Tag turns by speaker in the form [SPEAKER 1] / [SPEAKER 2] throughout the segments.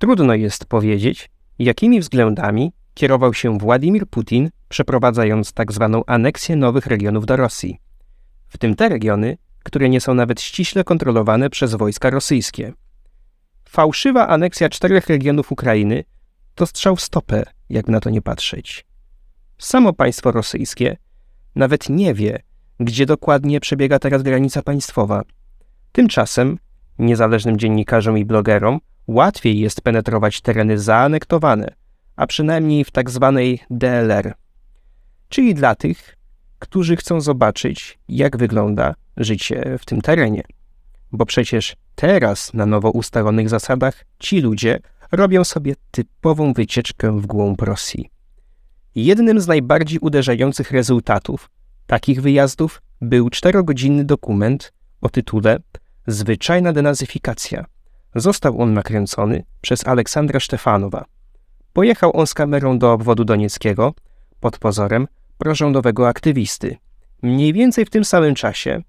[SPEAKER 1] Trudno jest powiedzieć, jakimi względami kierował się Władimir Putin, przeprowadzając tzw. aneksję nowych regionów do Rosji, w tym te regiony, które nie są nawet ściśle kontrolowane przez wojska rosyjskie. Fałszywa aneksja czterech regionów Ukrainy to strzał w stopę, jak na to nie patrzeć. Samo państwo rosyjskie nawet nie wie, gdzie dokładnie przebiega teraz granica państwowa. Tymczasem niezależnym dziennikarzom i blogerom łatwiej jest penetrować tereny zaanektowane, a przynajmniej w tak zwanej DLR, czyli dla tych, którzy chcą zobaczyć, jak wygląda życie w tym terenie. Bo przecież teraz, na nowo ustalonych zasadach, ci ludzie robią sobie typową wycieczkę w głąb Rosji. Jednym z najbardziej uderzających rezultatów takich wyjazdów był czterogodzinny dokument o tytule Zwyczajna denazyfikacja. Został on nakręcony przez Aleksandra Sztefanowa. Pojechał on z kamerą do obwodu donieckiego pod pozorem prorządowego aktywisty. Mniej więcej w tym samym czasie,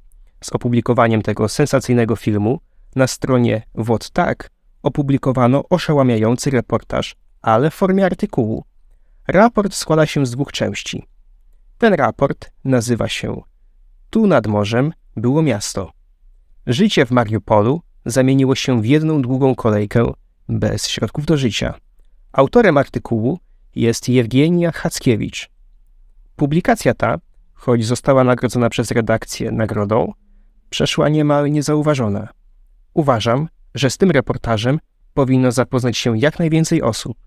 [SPEAKER 1] z opublikowaniem tego sensacyjnego filmu, na stronie WOD Tak opublikowano oszałamiający reportaż, ale w formie artykułu. Raport składa się z dwóch części. Ten raport nazywa się Tu nad morzem było miasto. Życie w Mariupolu zamieniło się w jedną długą kolejkę bez środków do życia. Autorem artykułu jest Jewgenia Hackiewicz. Publikacja ta, choć została nagrodzona przez redakcję nagrodą, przeszła niemal niezauważona. Uważam, że z tym reportażem powinno zapoznać się jak najwięcej osób.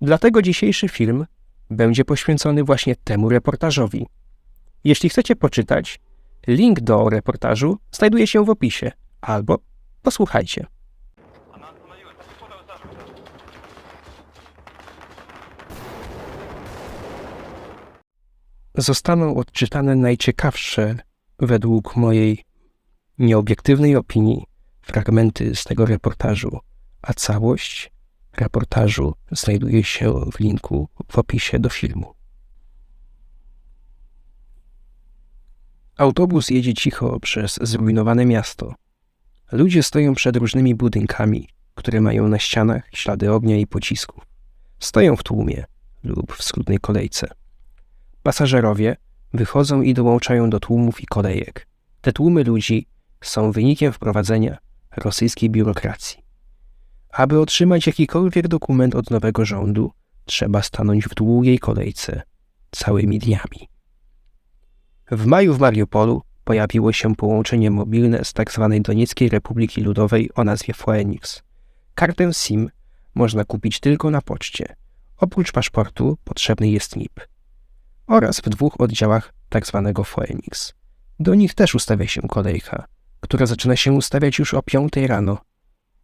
[SPEAKER 1] Dlatego dzisiejszy film będzie poświęcony właśnie temu reportażowi. Jeśli chcecie poczytać, link do reportażu znajduje się w opisie, albo posłuchajcie. Zostaną odczytane najciekawsze, według mojej nieobiektywnej opinii, fragmenty z tego reportażu, a całość reportażu znajduje się w linku w opisie do filmu. Autobus jedzie cicho przez zrujnowane miasto. Ludzie stoją przed różnymi budynkami, które mają na ścianach ślady ognia i pocisków. Stoją w tłumie lub w skrótnej kolejce. Pasażerowie wychodzą i dołączają do tłumów i kolejek. Te tłumy ludzi są wynikiem wprowadzenia rosyjskiej biurokracji. Aby otrzymać jakikolwiek dokument od nowego rządu, trzeba stanąć w długiej kolejce całymi dniami. W maju w Mariupolu pojawiło się połączenie mobilne z tzw. Tak Donieckiej Republiki Ludowej o nazwie Phoenix. Kartę SIM można kupić tylko na poczcie. Oprócz paszportu potrzebny jest NIP. Oraz w dwóch oddziałach tzw. Tak Phoenix. Do nich też ustawia się kolejka, która zaczyna się ustawiać już o 5 rano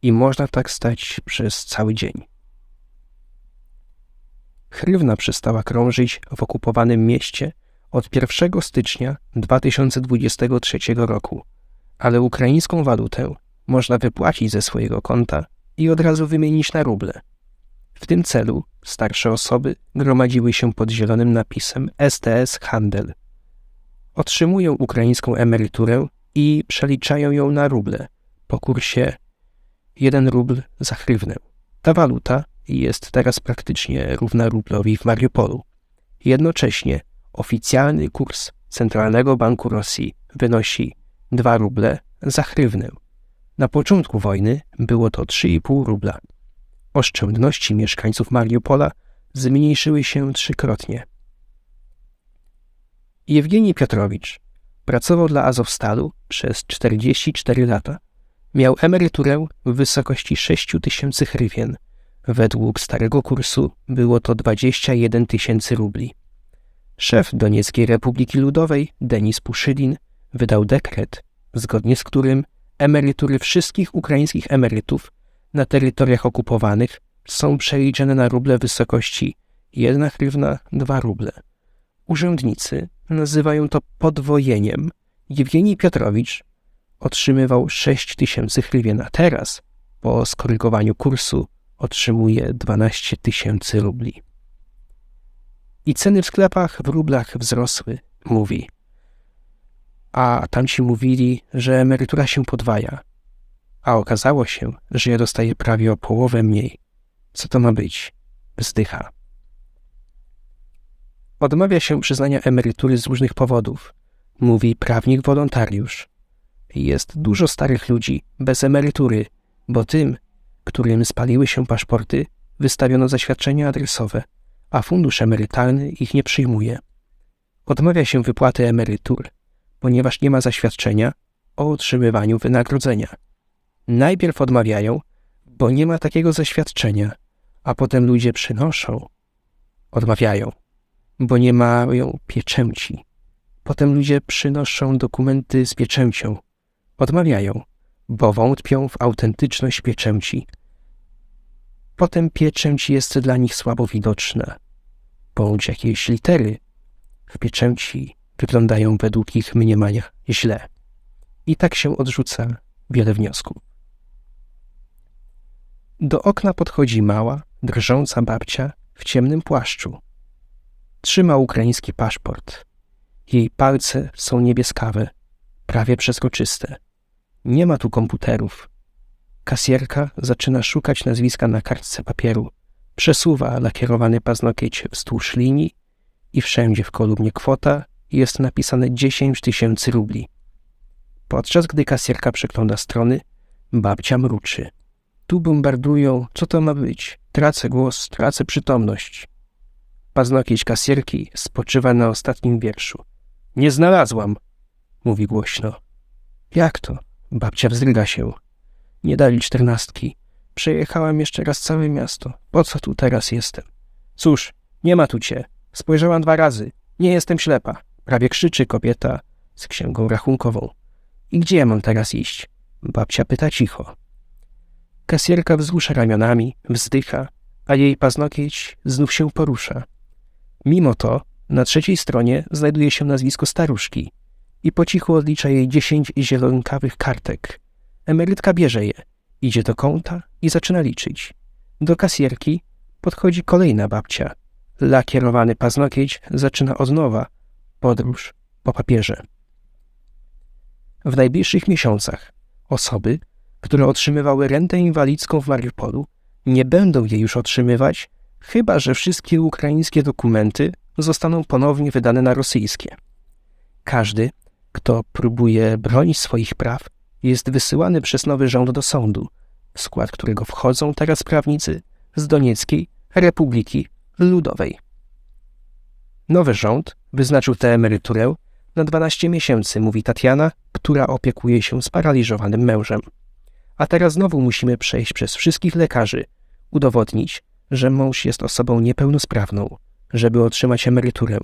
[SPEAKER 1] i można tak stać przez cały dzień. Chrywna przestała krążyć w okupowanym mieście od 1 stycznia 2023 roku, ale ukraińską walutę można wypłacić ze swojego konta i od razu wymienić na ruble. W tym celu starsze osoby gromadziły się pod zielonym napisem STS Handel. Otrzymują ukraińską emeryturę i przeliczają ją na ruble po kursie 1 rubl za hrywnę. Ta waluta jest teraz praktycznie równa rublowi w Mariupolu. Jednocześnie oficjalny kurs Centralnego Banku Rosji wynosi 2 ruble za hrywnę. Na początku wojny było to 3,5 rubla. Oszczędności mieszkańców Mariupola zmniejszyły się trzykrotnie. Jewgenij Piotrowicz pracował dla Azowstalu przez 44 lata. Miał emeryturę w wysokości 6 tysięcy hrywien. Według starego kursu było to 21 tysięcy rubli. Szef Donieckiej Republiki Ludowej, Denis Puszylin, wydał dekret, zgodnie z którym emerytury wszystkich ukraińskich emerytów na terytoriach okupowanych są przeliczone na ruble wysokości 1 hrywna 2 ruble. Urzędnicy nazywają to podwojeniem. Jewgenij Piotrowicz otrzymywał 6 tysięcy hrywien, a teraz, po skorygowaniu kursu, otrzymuje 12 tysięcy rubli. I ceny w sklepach w rublach wzrosły, mówi. A tamci mówili, że emerytura się podwaja. A okazało się, że ja dostaję prawie o połowę mniej. Co to ma być? Wzdycha. Odmawia się przyznania emerytury z różnych powodów, mówi prawnik wolontariusz. Jest dużo starych ludzi bez emerytury, bo tym, którym spaliły się paszporty, wystawiono zaświadczenia adresowe, a fundusz emerytalny ich nie przyjmuje. Odmawia się wypłaty emerytur, ponieważ nie ma zaświadczenia o otrzymywaniu wynagrodzenia. Najpierw odmawiają, bo nie ma takiego zaświadczenia, a potem ludzie przynoszą. Odmawiają, bo nie mają pieczęci. Potem ludzie przynoszą dokumenty z pieczęcią. Odmawiają, bo wątpią w autentyczność pieczęci. Potem pieczęć jest dla nich słabo widoczna, bądź jakieś litery w pieczęci wyglądają według ich mniemania źle. I tak się odrzuca wiele wniosków. Do okna podchodzi mała, drżąca babcia w ciemnym płaszczu. Trzyma ukraiński paszport. Jej palce są niebieskawe, prawie przezroczyste. Nie ma tu komputerów. Kasjerka zaczyna szukać nazwiska na kartce papieru. Przesuwa lakierowany paznokieć wzdłuż linii i wszędzie w kolumnie kwota jest napisane 10 tysięcy rubli. Podczas gdy kasjerka przegląda strony, babcia mruczy. Tu bombardują, co to ma być? Tracę głos, tracę przytomność. Paznokieć kasierki spoczywa na ostatnim wierszu. Nie znalazłam, mówi głośno. Jak to? Babcia wzdryga się. Nie dali czternastki. Przejechałam jeszcze raz całe miasto. Po co tu teraz jestem? Cóż, nie ma tu cię. Spojrzałam dwa razy. Nie jestem ślepa. Prawie krzyczy kobieta z księgą rachunkową. I gdzie ja mam teraz iść? Babcia pyta cicho. Kasjerka wzrusza ramionami, wzdycha, a jej paznokieć znów się porusza. Mimo to na trzeciej stronie znajduje się nazwisko staruszki i po cichu odlicza jej dziesięć zielonkawych kartek. Emerytka bierze je, idzie do kąta i zaczyna liczyć. Do kasjerki podchodzi kolejna babcia. Lakierowany paznokieć zaczyna od nowa podróż po papierze. W najbliższych miesiącach osoby, które otrzymywały rentę inwalidzką w Mariupolu, nie będą jej już otrzymywać, chyba że wszystkie ukraińskie dokumenty zostaną ponownie wydane na rosyjskie. Każdy, kto próbuje bronić swoich praw, jest wysyłany przez nowy rząd do sądu, w skład którego wchodzą teraz prawnicy z Donieckiej Republiki Ludowej. Nowy rząd wyznaczył tę emeryturę na 12 miesięcy, mówi Tatiana, która opiekuje się sparaliżowanym mężem. A teraz znowu musimy przejść przez wszystkich lekarzy, udowodnić, że mąż jest osobą niepełnosprawną, żeby otrzymać emeryturę.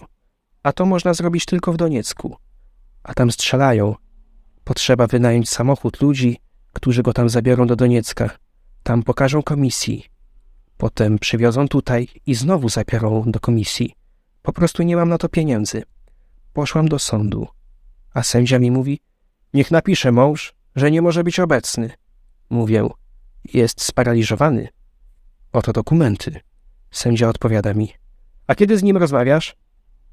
[SPEAKER 1] A to można zrobić tylko w Doniecku. A tam strzelają. Potrzeba wynająć samochód ludzi, którzy go tam zabiorą do Doniecka. Tam pokażą komisji. Potem przywiozą tutaj i znowu zabiorą do komisji. Po prostu nie mam na to pieniędzy. Poszłam do sądu, a sędzia mi mówi: Niech napisze mąż, że nie może być obecny. Mówię: Jest sparaliżowany. Oto dokumenty. Sędzia odpowiada mi: A kiedy z nim rozmawiasz?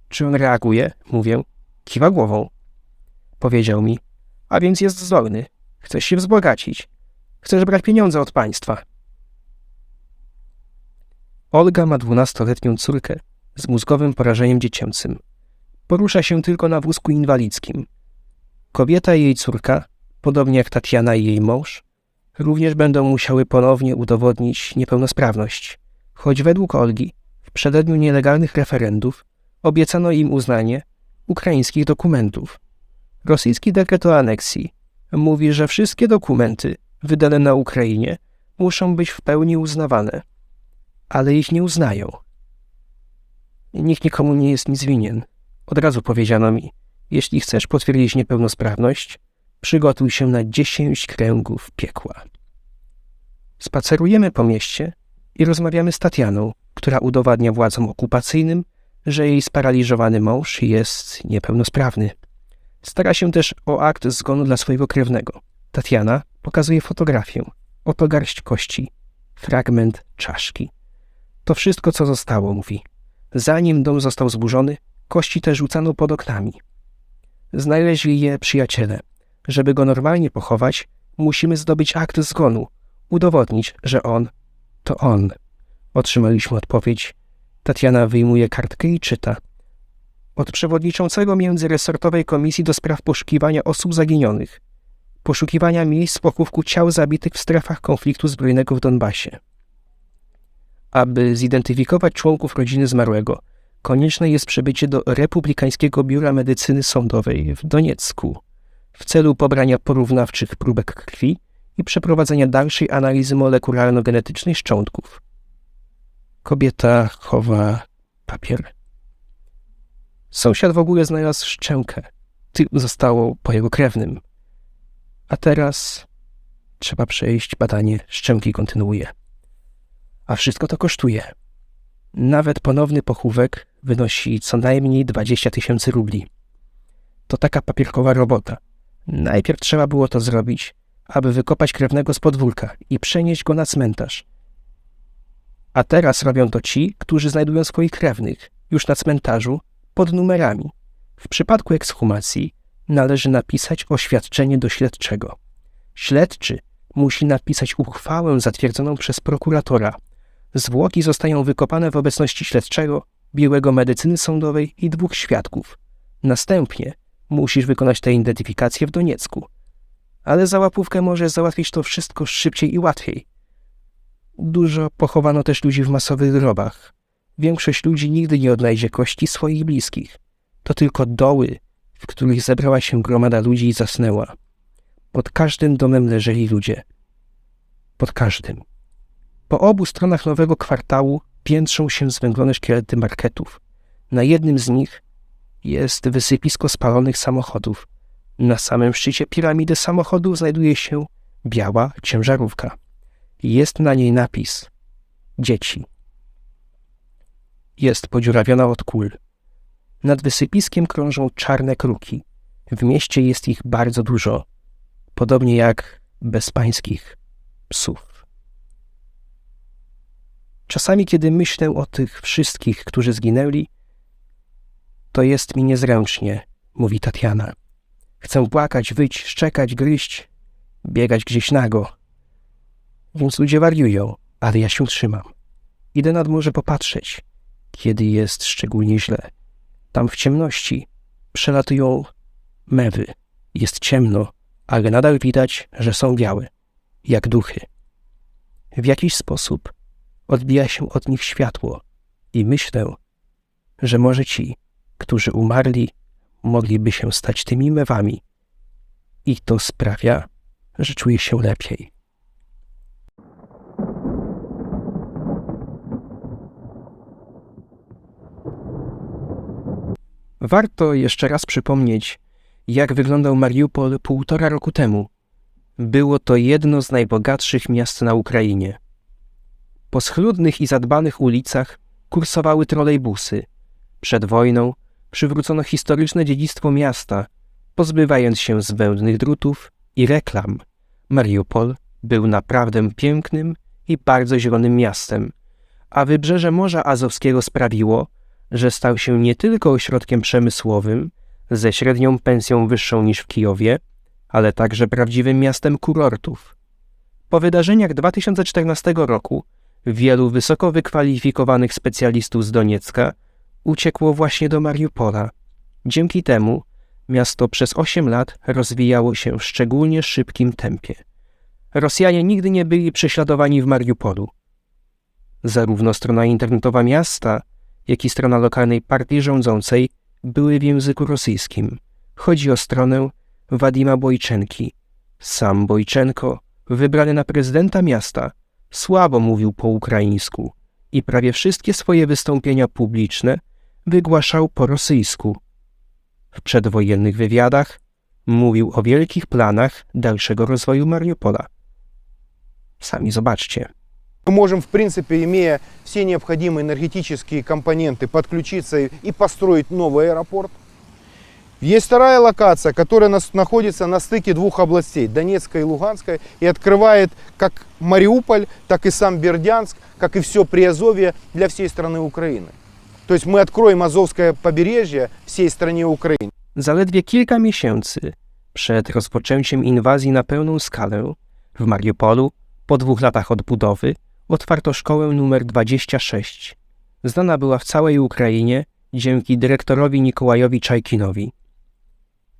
[SPEAKER 1] Czy on reaguje? Mówię: Kiwa głową. Powiedział mi: A więc jest zdolny. Chcesz się wzbogacić. Chcesz brać pieniądze od państwa. Olga ma dwunastoletnią córkę z mózgowym porażeniem dziecięcym. Porusza się tylko na wózku inwalidzkim. Kobieta i jej córka, podobnie jak Tatiana i jej mąż, również będą musiały ponownie udowodnić niepełnosprawność, choć według Olgi w przededniu nielegalnych referendów obiecano im uznanie ukraińskich dokumentów. Rosyjski dekret o aneksji mówi, że wszystkie dokumenty wydane na Ukrainie muszą być w pełni uznawane, ale ich nie uznają. Nikt nikomu nie jest nic winien. Od razu powiedziano mi, jeśli chcesz potwierdzić niepełnosprawność, przygotuj się na dziesięć kręgów piekła. Spacerujemy po mieście i rozmawiamy z Tatianą, która udowadnia władzom okupacyjnym, że jej sparaliżowany mąż jest niepełnosprawny. Stara się też o akt zgonu dla swojego krewnego. Tatiana pokazuje fotografię. Oto garść kości, fragment czaszki. To wszystko, co zostało, mówi. Zanim dom został zburzony, kości te rzucano pod oknami. Znaleźli je przyjaciele. Żeby go normalnie pochować, musimy zdobyć akt zgonu, udowodnić, że on to on. Otrzymaliśmy odpowiedź. Tatiana wyjmuje kartkę i czyta. Od przewodniczącego międzyresortowej komisji do spraw poszukiwania osób zaginionych. Poszukiwania miejsc pochówku ciał zabitych w strefach konfliktu zbrojnego w Donbasie. Aby zidentyfikować członków rodziny zmarłego, konieczne jest przybycie do Republikańskiego Biura Medycyny Sądowej w Doniecku w celu pobrania porównawczych próbek krwi i przeprowadzenia dalszej analizy molekularno-genetycznej szczątków. Kobieta chowa papier. Sąsiad w ogóle znalazł szczękę. Ty zostało po jego krewnym. A teraz trzeba przejść badanie szczęki kontynuuje. A wszystko to kosztuje. Nawet ponowny pochówek wynosi co najmniej 20 tysięcy rubli. To taka papierkowa robota. Najpierw trzeba było to zrobić, aby wykopać krewnego z podwórka i przenieść go na cmentarz. A teraz robią to ci, którzy znajdują swoich krewnych już na cmentarzu pod numerami. W przypadku ekshumacji należy napisać oświadczenie do śledczego. Śledczy musi napisać uchwałę zatwierdzoną przez prokuratora. Zwłoki zostają wykopane w obecności śledczego, białego medycyny sądowej i dwóch świadków. Następnie musisz wykonać tę identyfikację w Doniecku. Ale za łapówkę możesz załatwić to wszystko szybciej i łatwiej. Dużo pochowano też ludzi w masowych grobach. Większość ludzi nigdy nie odnajdzie kości swoich bliskich. To tylko doły, w których zebrała się gromada ludzi i zasnęła. Pod każdym domem leżeli ludzie. Pod każdym. Po obu stronach nowego kwartału piętrzą się zwęglone szkielety marketów. Na jednym z nich jest wysypisko spalonych samochodów. Na samym szczycie piramidy samochodów znajduje się biała ciężarówka. Jest na niej napis Dzieci. Jest podziurawiona od kul. Nad wysypiskiem krążą czarne kruki. W mieście jest ich bardzo dużo, podobnie jak bezpańskich psów. Czasami, kiedy myślę o tych wszystkich, którzy zginęli, to jest mi niezręcznie, mówi Tatiana. Chcę płakać, wyć, szczekać, gryźć, biegać gdzieś nago. Więc ludzie wariują, ale ja się trzymam. Idę nad morze popatrzeć, kiedy jest szczególnie źle. Tam w ciemności przelatują mewy. Jest ciemno, ale nadal widać, że są białe, jak duchy. W jakiś sposób odbija się od nich światło i myślę, że może ci, którzy umarli, mogliby się stać tymi mewami. I to sprawia, że czuję się lepiej. Warto jeszcze raz przypomnieć, jak wyglądał Mariupol półtora roku temu. Było to jedno z najbogatszych miast na Ukrainie. Po schludnych i zadbanych ulicach kursowały trolejbusy. Przed wojną przywrócono historyczne dziedzictwo miasta, pozbywając się zbędnych drutów i reklam. Mariupol był naprawdę pięknym i bardzo zielonym miastem, a wybrzeże Morza Azowskiego sprawiło, że stał się nie tylko ośrodkiem przemysłowym, ze średnią pensją wyższą niż w Kijowie, ale także prawdziwym miastem kurortów. Po wydarzeniach 2014 roku wielu wysoko wykwalifikowanych specjalistów z Doniecka uciekło właśnie do Mariupola. Dzięki temu miasto przez 8 lat rozwijało się w szczególnie szybkim tempie. Rosjanie nigdy nie byli prześladowani w Mariupolu. Zarówno strona internetowa miasta, jak i strona lokalnej partii rządzącej były w języku rosyjskim. Chodzi o stronę Wadima Bojczenki. Sam Bojczenko, wybrany na prezydenta miasta, słabo mówił po ukraińsku i prawie wszystkie swoje wystąpienia publiczne wygłaszał po rosyjsku. W przedwojennych wywiadach mówił o wielkich planach dalszego rozwoju Mariupola. Sami zobaczcie.
[SPEAKER 2] Мы можем, в принципе, имея все необходимые энергетические компоненты, подключиться и построить новый аэропорт. Есть вторая локация, которая находится на стыке двух областей, Донецкой и Луганской, и открывает как Мариуполь, так и сам Бердянск, как и все Приазовье для всей страны Украины. То есть мы откроем Азовское побережье всей стране Украины.
[SPEAKER 1] Zaledwie kilka miesięcy przed rozpoczęciem inwazji na pełną skalę w Mariupolu, po dwóch latach odbudowy, otwarto szkołę numer 26. Znana była w całej Ukrainie dzięki dyrektorowi Nikołajowi Czajkinowi.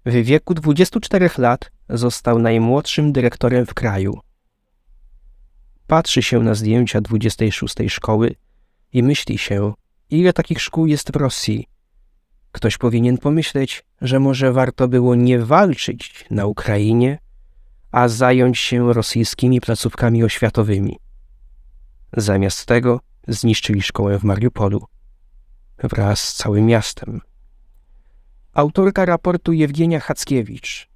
[SPEAKER 1] W wieku 24 lat został najmłodszym dyrektorem w kraju. Patrzy się na zdjęcia 26 szkoły i myśli się, ile takich szkół jest w Rosji. Ktoś powinien pomyśleć, że może warto było nie walczyć na Ukrainie, a zająć się rosyjskimi placówkami oświatowymi. Zamiast tego zniszczyli szkołę w Mariupolu wraz z całym miastem. Autorka raportu Jewgenia Hackiewicz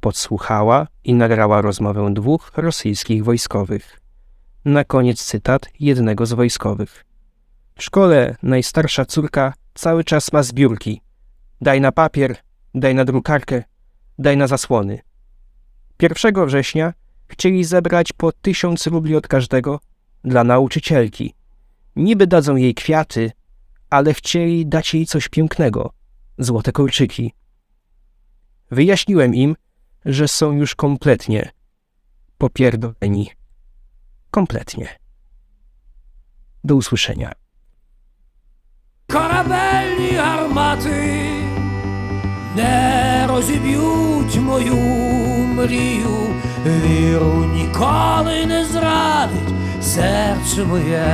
[SPEAKER 1] podsłuchała i nagrała rozmowę dwóch rosyjskich wojskowych. Na koniec cytat jednego z wojskowych. W szkole najstarsza córka cały czas ma zbiórki. Daj na papier, daj na drukarkę, daj na zasłony. 1 września chcieli zebrać po tysiąc rubli od każdego dla nauczycielki. Niby dadzą jej kwiaty, ale chcieli dać jej coś pięknego złote kolczyki. Wyjaśniłem im, że są już kompletnie popierdoleni. Kompletnie. Do usłyszenia.
[SPEAKER 3] Корабельні гармати не розіб'ють мою мрію, віру ніколи не зрадить Серце моє.